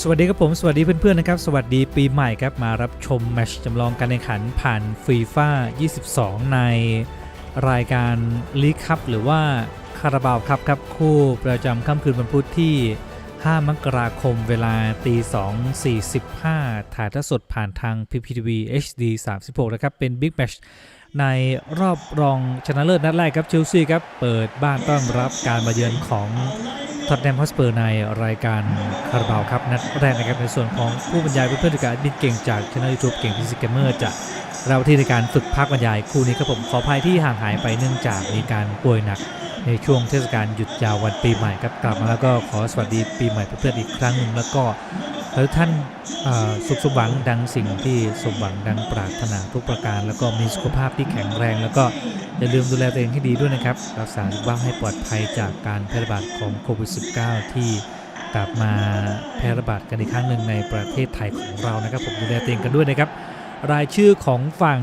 สวัสดีครับผม สวัสดีเพื่อนๆนะครับ สวัสดีปีใหม่ครับมารับชมแมชจำลองการแข่งขันผ่านฟีฟ่า22 ในรายการลีกคัพหรือว่าคาราบาวครับครับคู่ประจำค่ำคืนวันพุธที่ 5 มกราคมเวลาตี2 45 ถ่ายทอดสดผ่านทาง PPTV HD 36 นะครับ เป็นบิ๊กแมชในรอบรองชนะเลิศนัดแรกครับเชลซีครับ เปิดบ้านต้อนรับการมาเยือนของ ท็อตแนมฮอสเปอร์ในรายการคาราบาวครับนัดแรกนะครับในส่วนของผู้บรรยายเพื่อนๆจากบินเก่งจากช่องยูทูบเก่งพิซิกเกมเมอร์จะเราที่ในการฝึกพักบรรยายคู่นี้ครับผมขออภัยที่ห่างหายไปเนื่องจากมีการป่วยหนัก ในช่วงเทศกาลหยุดยาววันปีใหม่ครับกลับมาแล้วก็ขอสวัสดีปีใหม่เพื่อนๆอีกครั้งหนึ่งแล้วก็ขอท่านสุขสมหวังดังสิ่งที่สมหวังดังปรารถนาทุกประการ แล้วก็มีสุขภาพที่แข็งแรง แล้วก็อย่าลืมดูแลตัวเองให้ดีด้วยนะครับ รักษาสุขภาพให้ปลอดภัยจากการแพร่ระบาดของโควิด -19 ที่กลับมาแพร่ระบาดกันอีกครั้งหนึ่งในประเทศไทยของเรานะครับ ผมดูแลตัวเองกันด้วยนะครับ รายชื่อของฝั่ง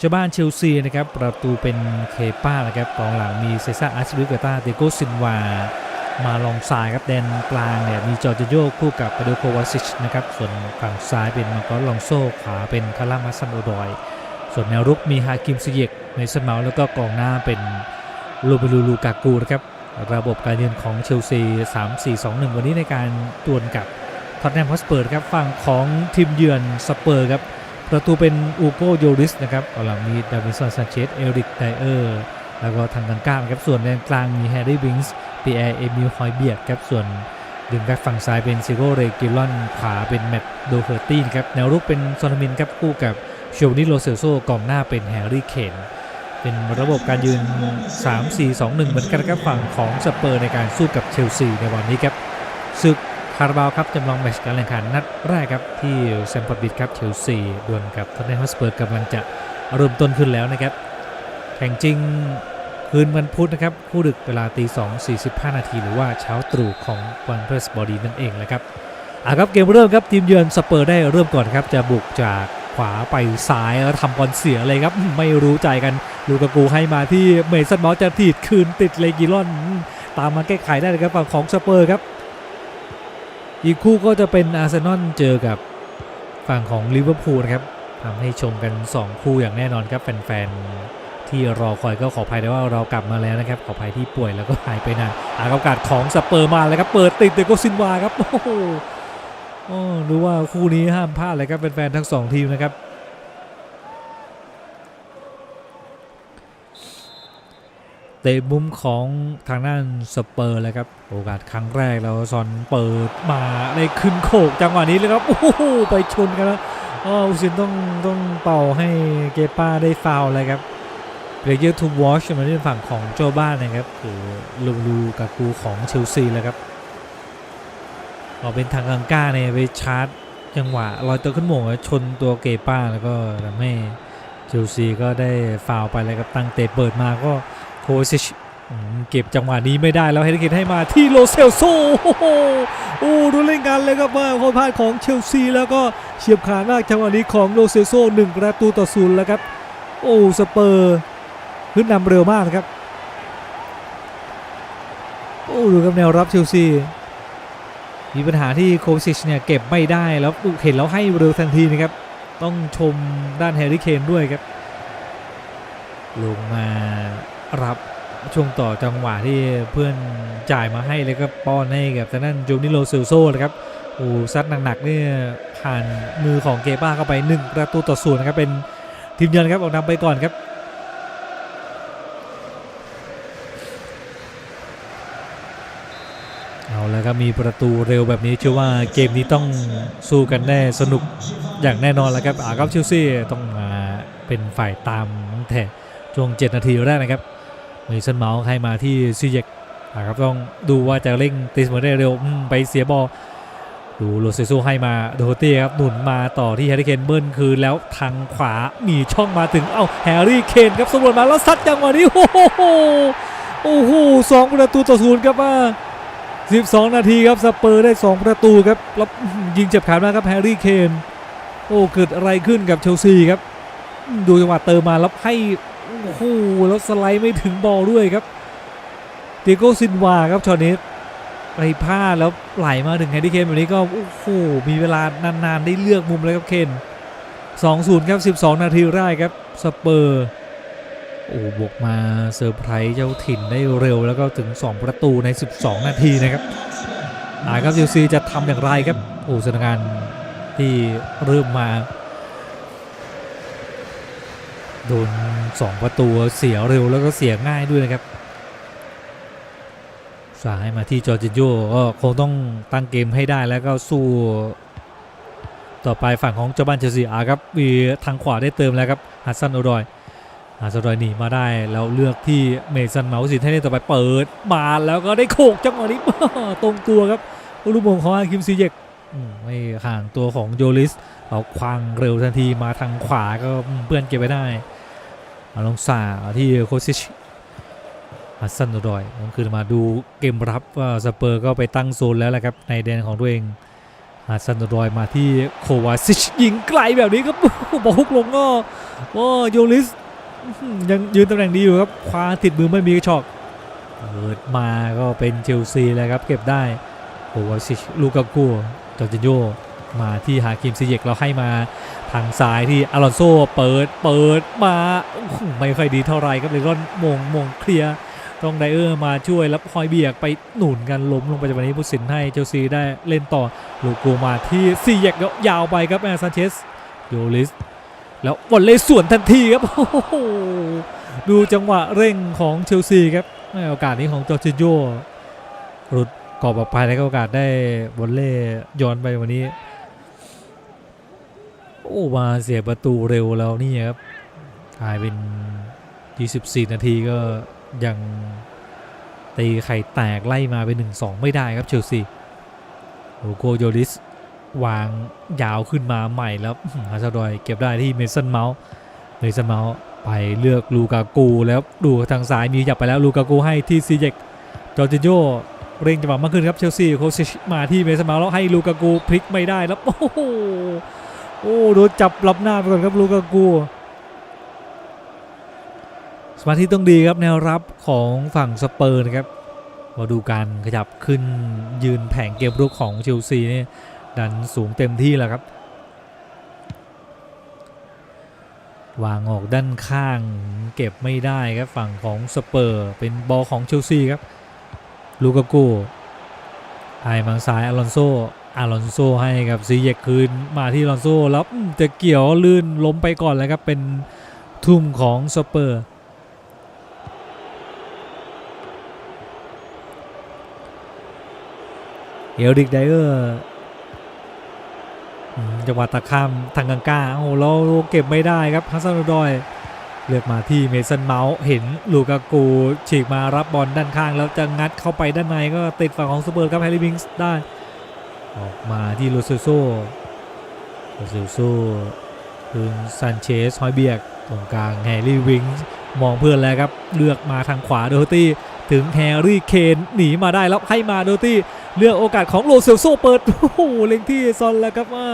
ชาวบ้านเชลซีนะครับประตูเป็นเคป้านะครับกองหลังมีเซซ่าอาร์ชิบิเกต้าเดโกซินวา มาลองซ้ายครับแดนกลางเนี่ยมีจอร์จโยคู่กับปาโดโควาซิชนะครับส่วนฝั่งซ้ายเป็นมาร์กอลองโซขวาเป็นคารามาซันโอดอย ส่วนแนวรุกมีฮากิมซิเยกในสนเมาแล้วก็กองหน้าเป็นลูเบลูลูกากูนะครับระบบการเยือนของเชลซี 3-4-2-1 วันนี้ในการตวนกับท็อตแนมฮอสเปอร์ครับฝั่งของทีมเยือนสเปอร์ครับ ประตูเป็นอูโกโยริสนะครับกองหลังมีดาวินสันซานเชสเอริกไดเออร์แล้วก็ทางกลางครับส่วนแดนกลางมีแฮร์รี่วิงส์ปีแอร์เอมิลฮอยเบียดครับส่วนดึงแบ็คฝั่งซ้ายเป็นซิโกเรกิลอนขวาเป็นแมตต์โดเฮอร์ตี้ครับแนวรุกเป็นซอนมินครับคู่กับเชลนิโลเซลโซกองหน้าเป็นแฮร์รี่เคนเป็นระบบการยืน 3-4-2-1 เหมือนกันครับฝั่งของสเปอร์ในการสู้กับเชลซีในวันนี้ครับศึก คาราบาวครับจำลองแมตช์การแข่งขันนัดแรกครับที่แซมฟอร์ดบิดครับเชลซีดวลกับทอตแนมฮอสเปอร์กำลังจะเริ่มต้นขึ้นแล้วนะครับ แข่งจริงคืนวันพุธนะครับ คู่ดึกเวลาตี2 45 นาทีหรือว่าเช้าตรู่ของวันพฤหัสบดีนั่นเองแหละครับอะครับเกมเริ่มครับทีมเยือนสเปอร์ได้เริ่มก่อนครับจะบุกจากขวาไปซ้ายแล้วทำบอลเสียเลยครับไม่รู้ใจกันลูกากูให้มาที่เมสันมอสจะถีดคืนติดเลกิลอน ตามมาแก้ไขได้เลยครับฝั่งของสเปอร์ครับ อีกคู่ก็จะเป็นอาร์เซนอลเจอกับฝั่งของลิเวอร์พูลนะครับทำให้ชมกัน 2 คู่อย่างแน่นอนครับแฟนๆ ที่รอคอยก็ขออภัยด้วยว่าเรากลับมาแล้วนะครับ ขออภัยที่ป่วยแล้วก็หายไปนานอากาศของสเปอร์มาแล้วครับเปิดติดเดโกซินวาครับโอ้โหรู้ว่าคู่นี้ห้ามพลาดเลยครับแฟนๆทั้งสองทีมนะครับ เตะมุมของทางด้านสเปอร์เลยครับ โอกาสครั้งแรกแล้วซอนเปิดมาได้ขึ้นโขกจังหวะนี้เลยครับ โอ้โห ไปชนกันแล้วอ๋ออุสินต้องต้องเป่าให้เกป้าได้ฟาวเลยครับเรเยอร์ทูวอชมาที่ฝั่งของโจบ้านนะครับคือลูลูกากูของเชลซีเลยครับออกเป็นทางกังก้าเนี่ยไปชาร์จจังหวะลอยตัวขึ้นหม่งแล้วชนตัวเกป้าแล้วก็ทำให้เชลซีก็ได้ฟาวไปเลยครับตั้งเตะเปิดมาก็ คซิชเก็บจังหวะนี้ไม่ได้แล้วเฮดิเกตให้มาที่โลเซลโซโอ้โหโอ้ดูเล่นกันเลยครับว่าความพลาดของเชลซีแล้วก็เฉียบขาดมากจังหวะนี้ของโลเซลโซหนึ่งประตูต่อศูนย์แล้วครับ โอ้สเปอร์ขึ้นนำเร็วมากนะครับ โอ้ดูครับแนวรับเชลซีมีปัญหาที่โคซิชเนี่ยเก็บไม่ได้แล้วเห็นแล้วให้เร็วทันทีนะครับ ต้องชมด้านแฮร์รี่เคนด้วยครับ ลงมา รับช่วงต่อจังหวะที่เพื่อนจ่ายมาให้แล้วก็ป้อนให้กับทางด้านจูนิโลเซลโซนะครับโอ้ซัดหนักๆเนี่ยผ่านมือของเกป้าเข้าไป 1 ประตูต่อศูนย์นะครับเป็นทีมเยือนครับออกนำไปก่อนครับเอาแล้วครับมีประตูเร็วแบบนี้เชื่อว่าเกมนี้ต้องสู้กันแน่สนุกอย่างแน่นอนแล้วครับอาครับเชลซีต้องมาเป็นฝ่ายตามแต่ช่วง 7 นาทีแรกนะครับ มีซันเมาส์ให้มาที่ซีเยกอาครับต้องดูว่าจะเร่งตีเสมอได้เร็วไปเสียบอลดูโรเซโซให้มาโดโฮเตี้ครับหนุนมาต่อที่แฮร์รี่เคนเบิ้ลคืนแล้วทางขวามีช่องมาถึงเอ้าแฮร์รี่เคนครับสำรวจมาแล้วซัดจังหวะนี้โอ้โหโอ้โหสองประตูต่อศูนย์ครับว่า12นาทีครับสเปอร์ได้2ประตูครับแล้วยิงเจ็บขาดมากครับแฮร์รี่เคนโอ้เกิดอะไรขึ้นกับเชลซีครับ ดูจังหวะเติมมาแล้วให้ โอ้โหแล้วสไลด์ไม่ถึงบอลด้วยครับเดโกซินวาครับช็อตนี้ไปพลาดแล้วไหลมาถึงแฮร์รี่เคนแบบนี้ก็โอ้โหมีเวลานานๆ ได้เลือกมุมเลยครับเคน2-0 ครับ 12 นาทีแรกครับสเปอร์โอ้บวกมาเซอร์ไพรส์เจ้าถิ่นได้เร็วแล้วก็ถึง 2 ประตูใน 12 นาทีนะครับอาครับเชลซีจะทำอย่างไรครับ โอ้สถานการณ์ที่เริ่มมา โดน 2 ประตูเสียเร็วแล้วก็เสียง่ายด้วยนะครับสายมาที่จอร์จินโยก็คงต้องตั้งเกมให้ได้แล้วก็สู้ ต่อไปฝั่งของเจ้าบ้านเชลซีอาครับมีทางขวาได้เติมแล้วครับฮัสซันโอดอยฮัสซันโอดอยหนีมาได้แล้วเลือกที่เมสันเมาส์สินให้เล่นต่อไปเปิดมาแล้วก็ได้โขกจังหวะนี้ตรงตัวครับลูกมงของอาคิมซีเยกอืมไม่ห่างตัวของโยลิสเอาควางเร็วทันทีมาทางขวาก็เพื่อนเก็บไว้ได้ อาลงสาที่โคซิชฮัสซันโอดอยต้องคืนมาดูเกมรับว่าสเปอร์ก็ไปตั้งโซนแล้วแหละครับในแดนของตัวเองฮัสซันโอดอยมาที่โควาซิชยิงไกลแบบนี้ครับบอลฮุกลงก็โอ้โยลิสยังยืนตำแหน่งดีอยู่ครับคว้าติดมือไม่มีกระชอกเปิดมาก็เป็นเชลซีแล้วครับเก็บได้โควาซิชลูกากูจอร์จินโยมาที่ฮาคิมซิเยกเราให้มา ทางซ้ายที่อลอนโซเปิดเปิดมาไม่ค่อยดีเท่าไรครับเลยร่อนมงมงเคลียร์ต้องไดเออร์มาช่วยแล้วคอยเบียกไปหนุนกันล้มลงไปจากวันนี้ผู้สินให้เชลซีได้เล่นต่อลูโกมาที่ซีแยกยาวไปครับแอร์ซานเชสโยลิส แล้วบอลเลยสวนทันทีครับโอ้โหดูจังหวะเร่งของเชลซีครับโอกาสนี้ของจอร์จิโยหลุดกรอบออกไปแล้วก็โอกาสได้บอลเล่ย้อนไปวันนี้ โอ้มาเสียประตูเร็วแล้วนี่ครับกลายเป็น 24 นาทีก็ยังตีไข่แตกไล่มาเป็น 1-2 ไม่ได้ครับเชลซีโลโกโยลิสวางยาวขึ้นมาใหม่แล้วฮาซาดอยเก็บได้ที่เมสันเมาส์เมสันเมาส์ไปเลือกลูกากูแล้วดูทางซ้ายมีหยับไปแล้วลูกากูให้ที่ซีเจกจอร์จิโยเร่งจังหวะมากขึ้นครับเชลซีโคชิชมาที่เมสันเมาส์แล้วให้ลูกากูพลิกไม่ได้แล้วโอ้โห โอ้โดนจับรับหน้าไปก่อนครับลูกากูสมาธิต้องดีครับแนวรับของฝั่งสเปอร์นะครับมาดูการขยับขึ้นยืนแผงเกมรุกของเชลซีนี่ดันสูงเต็มที่แล้วครับ วางออกด้านข้างเก็บไม่ได้ครับฝั่งของสเปอร์เป็นบอลของเชลซีครับลูกากูไอมังซ้ายอลอนโซ อาลอนโซให้กับซีเยกคืนมาที่อลอนโซแล้วอืมแต่เกี่ยวลื่นล้มไปก่อนแล้วครับ เป็นทุ่มของสเปอร์ เอลดิกไดเออร์อืมจังหวะตะข้ามทางกลางๆโอ้โหเราเก็บไม่ได้ครับฮัสซันดอย เลือกมาที่เมสันเมาส์เห็นลูกากูฉีกมารับบอลด้านข้าง แล้วจะงัดเข้าไปด้านในก็ติดฝั่งของสเปอร์ครับแฮร์รี่บิงส์ได้ ออกมาที่โรเซโซโรเซโซคืนซันเชสฮอยเบียกตรงกลางแฮร์รี่วิงส์มองเพื่อนแล้วครับ เลือกมาทางขวาโดตี้ถึงแฮร์รี่เคนหนีมาได้แล้วให้มาโดตี้เลือกโอกาสของโรเซลโซเปิด โอ้โหเล็งที่ซอนแล้วครับว่า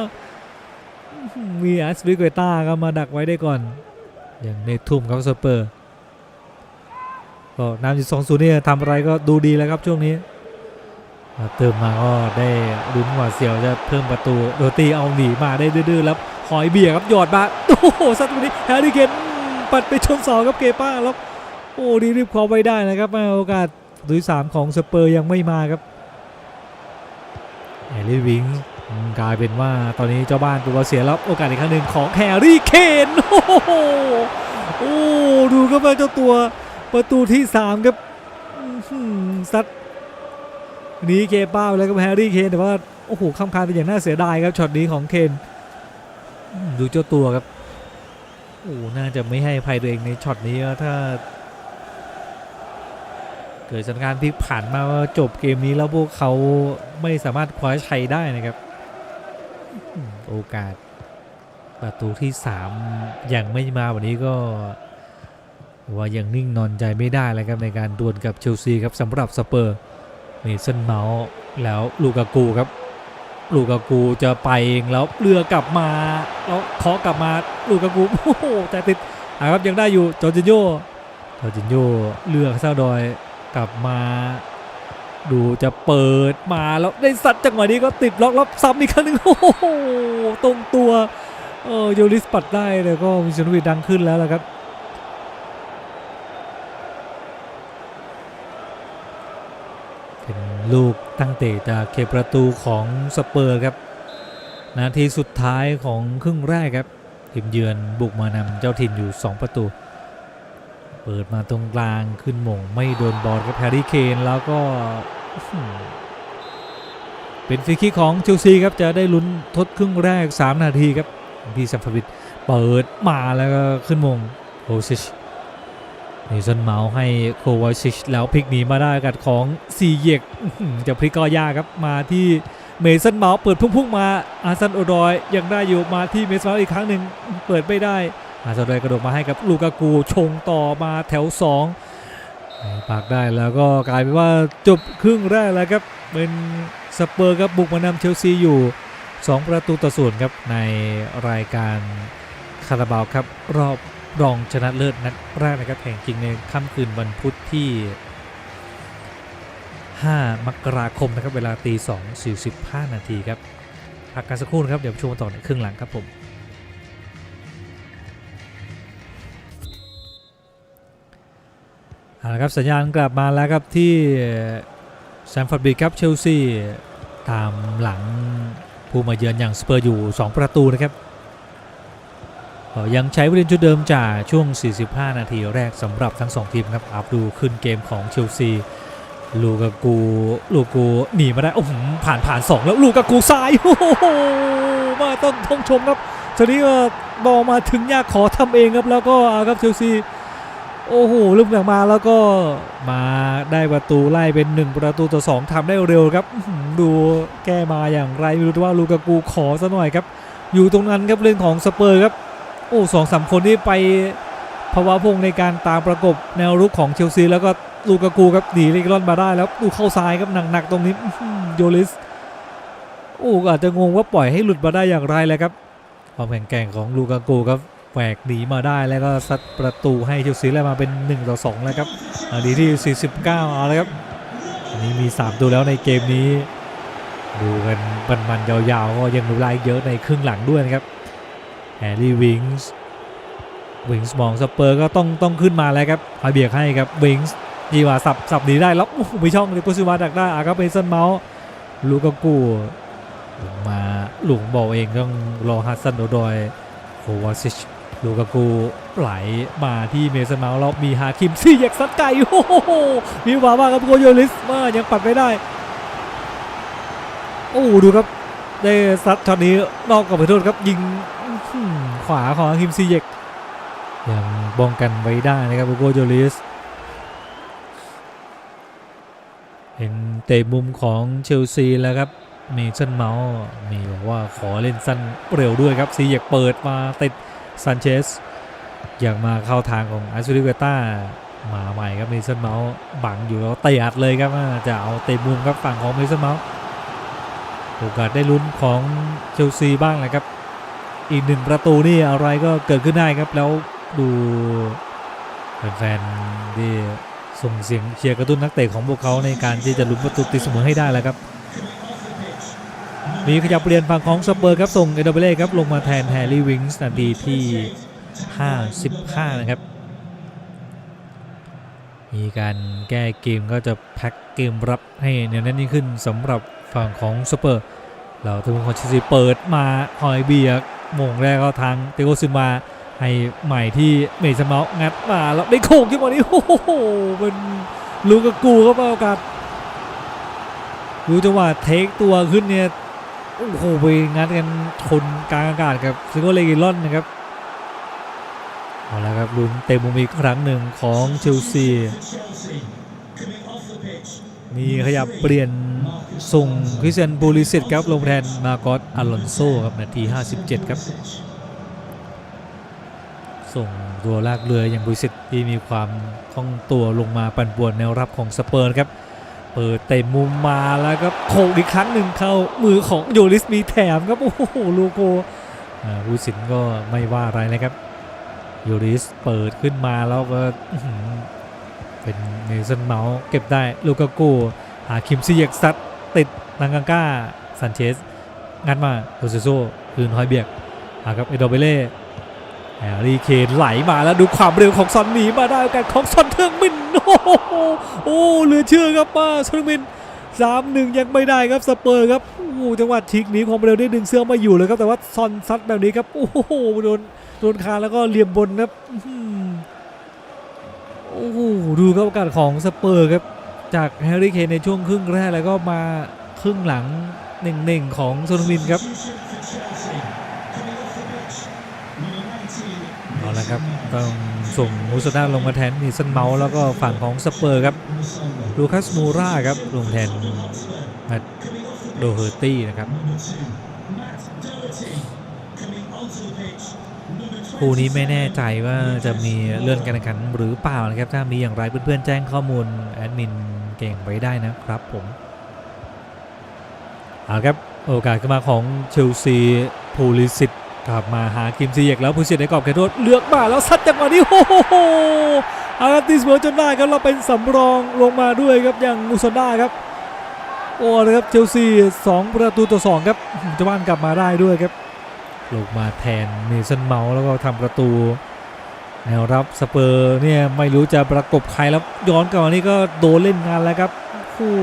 มีอัสวิกเวต้าก็มาดักไว้ได้ก่อน อย่างเนทุ่มครับสเปอร์ ก็นำอยู่สองศูนย์เนี่ยทำอะไรก็ดูดีแล้วครับช่วงนี้ เติมมาก็ได้ลุ้นหวาเสียวจะเพิ่มประตูโดตีเอาหนีมาได้ดื้อๆแล้วหอยเบียครับหยอดมาโอ้โหสัตว์ตัวนี้แฮร์รี่เคนปัดไปชนเสาครับเกป้าแล้วโอ้ดีรีบคว้าไว้ได้นะครับโอกาสตัวที่สามของสเปอร์ยังไม่มาครับแฮร์รี่วิงกลายเป็นว่าตอนนี้เจ้าบ้านตัวเสียแล้วโอกาสอีกครั้งหนึ่งของแฮร์รี่เคนโอ้โหโอ้ดูครับเจ้าตัวประตูที่3ครับซัด หนีเคป้าแล้วกับแฮร์รี่เคนแต่ว่าโอ้โหข้ามคานเป็นอย่างน่าเสียดายครับช็อตนี้ของเคนดูเจ้าตัวครับโอ้น่าจะไม่ให้อภัยตัวเองในช็อตนี้ถ้า เกิดสถานการณ์พลิกผันมาว่าจบเกมนี้แล้วพวกเขาไม่สามารถคว้าชัยได้นะครับ โอกาสประตูที่3ยังไม่มาวันนี้ก็ว่ายังนิ่งนอนใจไม่ได้เลยครับในการดวลกับเชลซีครับสำหรับสเปอร์ นี่เสันเมาส์แล้วลูกากูครับ ลูกากูจะไปเองแล้วเรือกลับมาแล้วเคาะกลับมาลูกากูโอ้โหแต่ติดอะครับยังได้อยู่จอร์จินโยจอร์จินโยเลือกซาดอยกลับมา ดูจะเปิดมาแล้วได้สัตว์จังหวะนี้ก็ติดล็อกแล้วซ้ำอีกครั้งหนึ่งโอ้โหตรงตัวเออโยลิสปัดได้แล้วก็มิชนวิดังขึ้นแล้วล่ะครับ เป็น ลูกตั้งเตะจากเขตประตูของสเปอร์ครับ นาทีสุดท้ายของครึ่งแรกครับทีมเยือนบุกมานำเจ้าถิ่นอยู่ 2 ประตู เปิดมาตรงกลางขึ้นหม่งไม่โดนบอลครับแฮร์รี่เคนแล้วก็ เป็นฟรีคิกของเชลซีครับจะได้ลุ้นทดครึ่งแรก 3 นาทีครับพี่ซัมฟวิดเปิดมาแล้วก็ขึ้นมงโอซิช นิสันเมาส์ให้โควาซิชแล้วพลิกหนีมาได้กัดของซีเยกจะพลิกก็ยากครับมาที่เมสันเมาส์เปิดพุ่งๆมาอาซันโอดอยยังได้อยู่มาที่เมสันเมาส์อีกครั้งหนึ่งเปิดไม่ได้อาซาเดยกระโดดมาให้กับลูกากูชงต่อมาแถว2ปากได้แล้วก็กลายเป็นว่าจบครึ่งแรกแล้วครับเป็นสเปอร์ครับบุกมานำเชลซีอยู่ 2 ประตูต่อศูนย์ครับในรายการคาราบาวครับรอบ รองชนะเลิศนัดแรกนะครับแข่งจริงในค่ำคืนวันพุธที่ 5 มกราคมนะครับเวลาตี2 45 นาทีครับพักกันสักครู่นะครับเดี๋ยวชมต่อในครึ่งหลังครับผมเอาละครับสัญญาณกลับมาแล้วครับที่แซมฟอร์ดบริดจ์ครับเชลซีตามหลังผู้มาเยือนอย่างสเปอร์อยู่ 2 ประตูนะครับ ยังใช้วิธีชุดเดิมจากช่วง 45 นาทีแรกสำหรับทั้ง 2 ทีมครับอัพดูขึ้นเกมของเชลซีลูกากูลูกูหนีมาได้โอ้โหผ่านผ่าน 2 แล้วลูกากูซ้ายโอ้โหมาต้องต้องชมครับทีนี้ก็บอลมาถึงยากขอทำเองครับแล้วก็ครับเชลซีโอ้โหลูกหนักมาแล้วก็มาได้ประตูไล่เป็น 1 ประตูต่อ 2ทำได้เร็วครับดูแก้มาอย่างไรไม่รู้ว่าลูกากูขอซะหน่อยครับ อยู่ตรงนั้นครับเรื่องของสเปอร์ครับ โอ้สองสามคนที่ไปภาวะพงในการตามประกบแนวรุกของเชลซีแล้วก็ลูกากูครับหนีเลกลอนมาได้แล้วดูเข้าซ้ายครับหนักๆตรงนี้โยลิสโอ้อาจจะงงว่าปล่อยให้หลุดมาได้อย่างไรเลยครับความแข็งแกร่งของลูกากูครับแหวกหนีมาได้แล้วก็ซัดประตูให้เชลซีแล้วมาเป็น1ต่อ2แล้วครับอันนี้ที่ 49เอาแล้วครับอันนี้มี 3 ตัวแล้วในเกมนี้ ดูกันมันๆยาวๆก็ยังดูไลายเยอะในครึ่งหลังด้วยนะครับ แฮร์รี่วิงส์วิงส์มองสเปอร์ก็ต้องต้องขึ้นมาแล้วครับคอยเบียกให้ครับวิงส์ยีว่าสับสับหนีได้แล้วโอ้โหมีช่องเลยกุซิวาดักได้อาก็เป็นซันเมาส์ลูกากูลงมาหลุงบอกเองต้องรอฮัสซันโดดอยโควาซิชลูกากูไหลมาที่เมสันเมาส์แล้วมีฮาคิมซี่อยากซัดไก่โอ้โหมีหวาบ้างครับโกโยลิสมายังปัดไม่ได้ โอ้ดูครับได้ซัดช็อตนี้นอกกับไปโทษครับยิง ขวาของฮาคิมซีเยกยังป้องกันไว้ได้นะครับโกโยลิสเห็นเตะมุมของเชลซีแล้วครับเมสันเมาส์มีบอกว่าขอเล่นสั้นเร็วด้วยครับซีเยกเปิดมาติดซันเชสอยากมาเข้าทางของอาซูริเวต้ามาใหม่ครับเมสันเมาส์บังอยู่แล้วเตะอัดเลยครับจะเอาเตะมุมครับฝั่งของเมสันเมาส์โอกาสได้ลุ้นของเชลซีบ้างนะครับ อีกหนึ่งประตูนี่อะไรก็เกิดขึ้นได้ครับแล้วดูแฟนๆที่ส่งเสียงเชียร์กระตุ้นนักเตะของพวกเขาในการที่จะลุ้นประตูตีเสมอให้ได้แล้วครับ มีขยับเปลี่ยนฝั่งของสเปอร์ครับส่งเอเดเบเล่ครับลงมาแทนแฮร์รี่วิงส์นาทีที่ 55 นะครับ มีการแก้เกมก็จะแพ็กเกมรับให้เนียวแน่นยิ่งขึ้นสำหรับฝั่งของสเปอร์เราทุกคนเชลซีเปิดมาหอยเบียก โมงแรกก็ทางเตโกซึมาให้ใหม่ที่เมสันเมาส์งัดมาแล้วได้โค้งที่วันนี้โอ้โหเป็นลูกกูครับโอกาสดูจังหวะเทคตัวขึ้นเนี่ยโอ้โหไปงัดกันชนกลางอากาศกับซิโกเลกิลอนนะครับเอาละครับลุ้นเต็มมุมอีกครั้งหนึ่งของเชลซีมีขยับเปลี่ยน ส่งคริสเตียนบูริสิตครับลงแทนมาโกอสอลอนโซครับนาที 57 ครับ ส่งตัวลากเรืออย่างบูริสิตที่มีความคล่องตัวลงมาปั่นป่วนแนวรับของสเปอร์ครับ เปิดเต็มมุมมาแล้วก็โขกอีกครั้งหนึ่งเข้ามือของโยลิสมีแถมครับ โอ้โหลูโกอ่าผู้สินก็ไม่ว่าอะไรนะครับโยลิสเปิดขึ้นมาแล้วก็เป็นเนสันเมาส์เก็บได้ลูกากูหาคิมซีเยกซัด ติดนังกังก้าซันเชสงัดมาโรเซโซคืนฮอยเบียกหาครับเอโดเบเล่แฮร์รี่เคนไหลมาแล้วดูความเร็วของซอนหนีมาได้โอกาสของซอนเทิงมินโอ้โหโอ้เหลือเชื่อครับมาซอนเทิงมินสามหนึ่งยังไม่ได้ครับสเปอร์ครับโอ้โหจังหวะชิกหนีความเร็วได้ดึงเสื้อมาอยู่เลยครับแต่ว่าซอนซัดแบบนี้ครับโอ้โหโดนโดนคาแล้วก็เหลี่ยมบนครับโอ้โหดูครับโอกาสของสเปอร์ครับ จากแฮร์รี่เคนในช่วงครึ่งแรกแล้วก็มาครึ่งหลังหนึ่งหนึ่งของโซนมินครับเอาละครับต้องส่งมูสนาลงมาแทนนิสันเมาส์แล้วก็ฝั่งของสเปอร์ครับลูคัสมูราครับลงแทนมตโดเฮอร์ตี้นะครับคู่นี้ไม่แน่ใจว่าจะมีเลื่อนการแข่งขันหรือเปล่านะครับ ถ้ามีอย่างไรเพื่อนๆแจ้งข้อมูลแอดมิน เก่งไว้ได้นะครับผมเอาครับโอกาสขึ้นมาของเชลซีพูลิสิตกลับมาหากิมซีเยกแล้วพูลิสิตในกรอบเขตโทษเลือกมาแล้วซัดจังหวะนี้โอ้โหอาร์ติสเบอร์จนได้ครับเราเป็นสำรองลงมาด้วยครับอย่างมูซอนด้าครับโอ้นะครับเชลซี2ประตูต่อ2ครับจะบ้านกลับมาได้ด้วยครับลงมาแทนเมสันเมาแล้วก็ทำประตู แนวรับสเปอร์เนี่ยไม่รู้จะประกบใครแล้วย้อนกลับมานี่ก็โดนเล่นงานแล้วครับคู่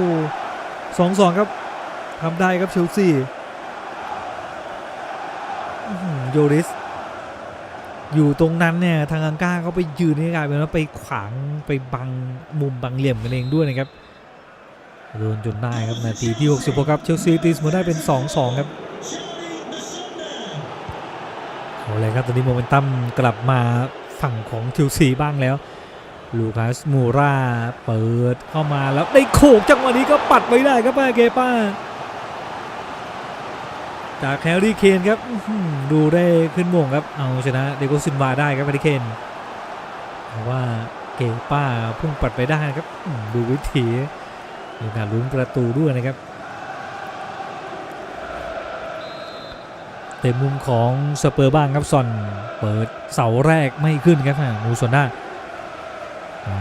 สองสองครับทำได้ครับเชลซีอื้อหือโยริส อยู่ตรงนั้นเนี่ยทางอังกาเขาไปยืนนี่กลายเป็นว่าไปขวางไปบังมุมบังเหลี่ยมกันเองด้วยนะครับโดนจนได้ครับนาทีที่66ครับเชลซีตีเสมอได้เป็น 2-2 ครับเอาเลยครับตอนนี้โมเมนตัมกลับมา ฝั่งของเชลซีบ้างแล้ว ลูคัสมูราเปิดเข้ามาแล้วได้โขกจังหวะนี้ก็ปัดไว้ได้ครับป้าเกป้า จากแคลรี่เคนครับดูได้ขึ้นโมงครับ เอาชนะเดโกซินวาได้ครับแคลรี่เคนแต่ว่าเกป้าพุ่งปัดไปได้ครับดูวิถีมีการลุ้นประตูด้วยนะครับ เต็มมุมของสเปอร์บ้างครับซอนเปิดเสาแรกไม่ขึ้นครับอะมูโซน่าอา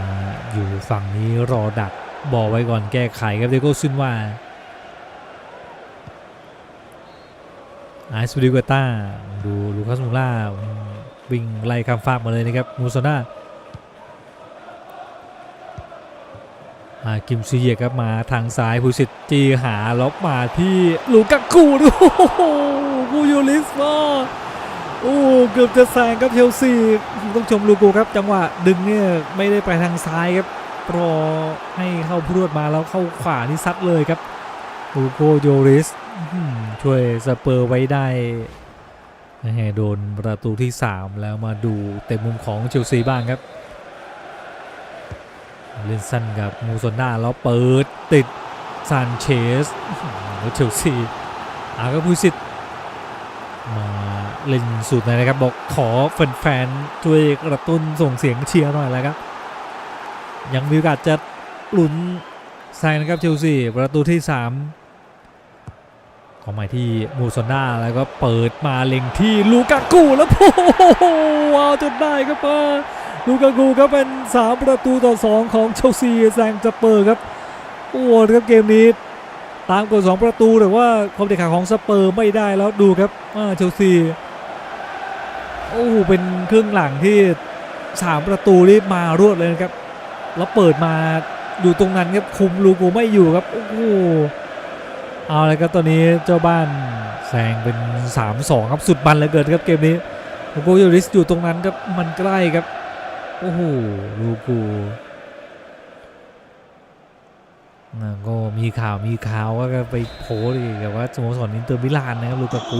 อยู่ฝั่งนี้รอดักบอลไว้ก่อนแก้ไขครับเดโก้ซึนว่าไอซ์บิลิกต้าดูลูคัสมูล่าวิ่งไล่ข้ามฟากมาเลยนะครับมูโซน่า อากิมซูเยกครับมาทางซ้ายผู้สิทธิ์จีหาล็อกมาที่ลูกักกูดูโอ้โหกูยูลิสมาโอ้เกือบจะแซงครับเชลซีต้องชมลูกูครับ จังหวะดึงเนี่ยไม่ได้ไปทางซ้ายครับรอให้เข้าพรวดมาแล้วเข้าขวานี่ซัดเลยครับลูโกโยริสช่วยสเปอร์ไว้ได้นะฮะโดนประตูที่ 3 แล้วมาดูเต็มมุมของเชลซีบ้างครับ เล่นสั้นกับมูโซน่าแล้วเปิดติดซานเชสอื้อหือเชลซีอาก็ผู้สิทธิ์มาเล่นสุดเลยนะครับ บอกขอแฟนๆช่วยกระตุ้นส่งเสียงเชียร์หน่อยแล้วครับ ยังมีโอกาสจะลุ้นแซงนะครับเชลซีประตูที่ 3 ของหม่ที่มูซอนนาแล้วก็เปิดมาเล็งที่ลูกากูแล้วโอ้โหว้าจนได้ครับมา ลูกากูครับเป็น 3 ประตูต่อ 2 ของเชลซีแซงสเปอร์ครับโอ้โหครับเกมนี้ตามกด2ประตูแต่ว่าความเด็ดขาดของสเปอร์ไม่ได้แล้วดูครับอ่าเชลซีโอ้โหเป็นครึ่งหลังที่ 3 ประตูนี่มารวดเลยนะครับแล้วเปิดมาอยู่ตรงนั้นครับคุมลูกูไม่อยู่ครับโอ้โหเอาเลยครับตอนนี้เจ้าบ้านแซงเป็น 3-2 ครับสุดมันเลือเกินครับเกมนี้ลูกูยูริสอยู่ตรงนั้นครับมันใกล้ครับ โอ้โหลูกูอ่าก็มีข่าวมีข่าวว่าก็ไปโพสต์อีกกับว่าสโมสรอินเตอร์มิลานนะครับลูกากู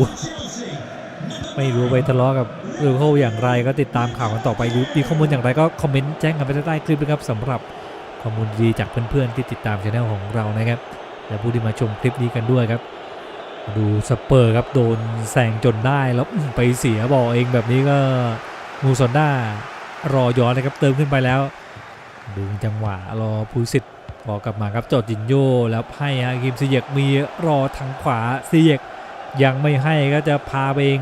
ไม่รู้ไปทะเลาะกับลูโคอย่างไรก็ติดตามข่าวกันต่อไปหรือมีข้อมูลอย่างไรก็คอมเมนต์แจ้งกันไปใต้คลิปนะครับสำหรับข้อมูลดีจากเพื่อนๆที่ติดตามช anel ของเรานะครับและผู้ที่มาชมคลิปนี้กันด้วยครับดูสเปอร์ครับโดนแซงจนได้แล้วอื้อไปเสียบอลเองแบบนี้ก็มูซอนด้า รอย้อนนะครับเติมขึ้นไปแล้ว ดึงจังหวะรอภูสิทธิ์พอกลับมาครับจอดจินโยแล้วให้ฮะกิมซีเยกมีรอทางขวาซีเยกยังไม่ให้ก็จะพาไปเอง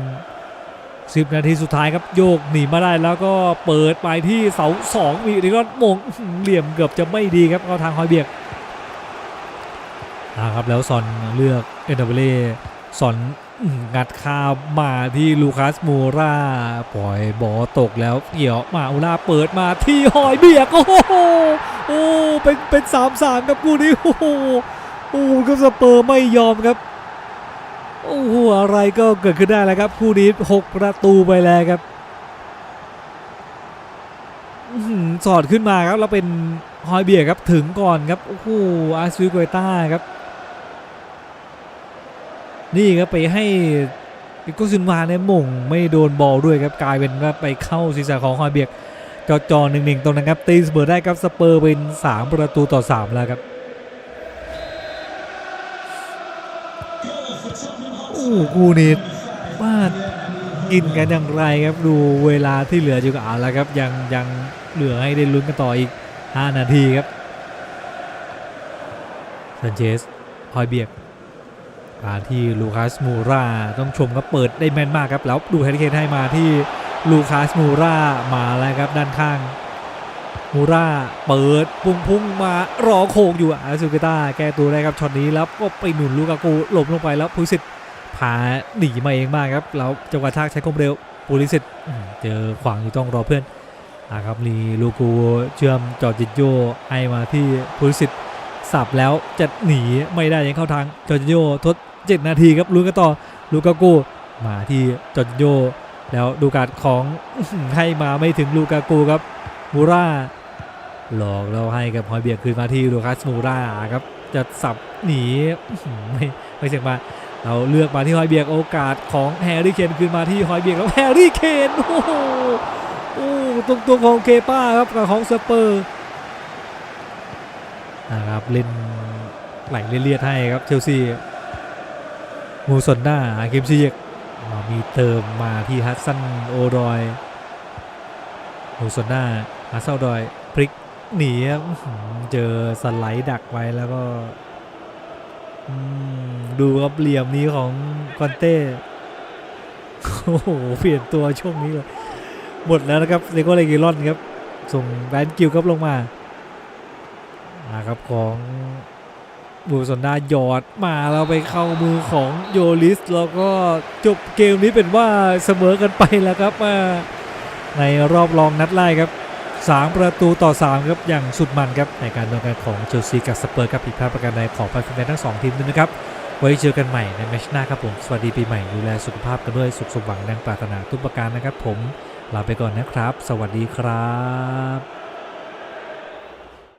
สิบนาทีสุดท้ายครับโยกหนีมาได้แล้วก็เปิดไปที่เสาสองมีนี่ก็มงเหลี่ยมเกือบจะไม่ดีครับเข้าทางฮอยเบียกอ่าครับแล้วซอนเลือกเอ็นดับเล่ซอน งัดข้ามมาที่ลูคัสมูราปล่อยบอลตกแล้วเกี่ยวมาอุราเปิดมาที่หอยเบียกโอ้โหโอ้เป็นเป็นสามสามครับคู่นี้โอ้โหโอ้ก็สเปอร์ไม่ยอมครับโอ้โหอะไรก็เกิดขึ้นได้แล้วครับคู่นี้หกประตูไปแล้วครับสอดขึ้นมาครับแล้วเป็นฮอยเบียครับถึงก่อนครับโอ้โหอาร์ซิโกต้าครับ นี่ครับไปให้อิโกซินวาเนี่ยหม่งไม่โดนบอลด้วยครับกลายเป็นว่าไปเข้าศีรษะของฮอยเบียร์จอจอหนึ่งหนึ่งตรงนั้นครับตีเสมอได้ครับสเปอร์เป็น 3 ประตูต่อ 3 แล้วครับโอ้โหนี้ว่ากินกันอย่างไรครับดูเวลาที่เหลืออยู่กับอ่านแล้วครับยังยังเหลือให้ได้ลุ้นกันต่ออีก 5 นาทีครับซันเชสฮอยเบียก มาที่ลูคัสมูราต้องชมครับเปิดได้แม่นมากครับ แล้วดูแฮร์รี่เคนให้มาที่ลูคัสมูรามาแล้วครับด้านข้างมูราเปิดพุ่งพุ่งมารอโคกอยู่อาซูเกต้าแก้ตัวได้ครับช็อตนี้แล้วก็ไปหนุนลูกากูหลบลงไปแล้วพูสิตพาหนีมาเองมากครับแล้วจังหวะทากใช้ความเร็วปูริสิตเจอขวางอยู่ต้องรอเพื่อนอ่าครับลีลูกูเชื่อมจอจิโยให้มาที่พูลิสิตสับแล้วจะหนีไม่ได้ยังเข้าทางจอจิโยทด 7 นาทีครับลุ้นกันต่อลูกากูมาที่จอร์จินโย แล้วดูการของให้มาไม่ถึงลูกากูครับมูราหลอกเราให้กับฮอยเบียร์คืนมาที่ลูคัสมูราครับจะสับหนีไม่ไม่เสียงมาเราเลือกมาที่ฮอยเบียร์โอกาสของแฮร์รี่เคนคืนมาที่ฮอยเบียร์แล้วแฮร์รี่เคนโอ้โหโอ้ตรงตัวของเคป้าครับกับของสเปอร์นะครับเล่นไหลเลียดให้ครับเชลซี มูซอนด้าอาเกมซีกอ่ามีเติมมาที่ฮัสซันโอดอยมูซอนด้าฮัสซันโอดอยพลิกหนีเจอสไลด์ดักไว้แล้วก็ดูครับเหลี่ยมนี้ของคอนเต้โอ้โหเปลี่ยนตัวช่วงนี้เลยหมดแล้วนะครับเลโก้เลกิลอนครับ ส่งแบนกิลครับลงมานะครับของ บูซนดาหยอดมาเราไปเข้ามือของโยลิส แล้วก็จบเกมนี้เป็นว่าเสมอกันไปแล้วครับมาในรอบรองนัดไล่ครับ 3 ประตูต่อ 3 ครับ อย่างสุดมันครับ ในการดวลกันของเชลซีกับสเปอร์กับผิดพลาดประการใดขอไปแฟนๆทั้ง 2 ทีมด้วยนะครับ ไว้เจอกันใหม่ในแมชหน้าครับผม สวัสดีปีใหม่ดูแลสุขภาพกันด้วยสุขสมหวังดังปรารถนาทุกประการนะครับ ผมลาไปก่อนนะครับ สวัสดีครับ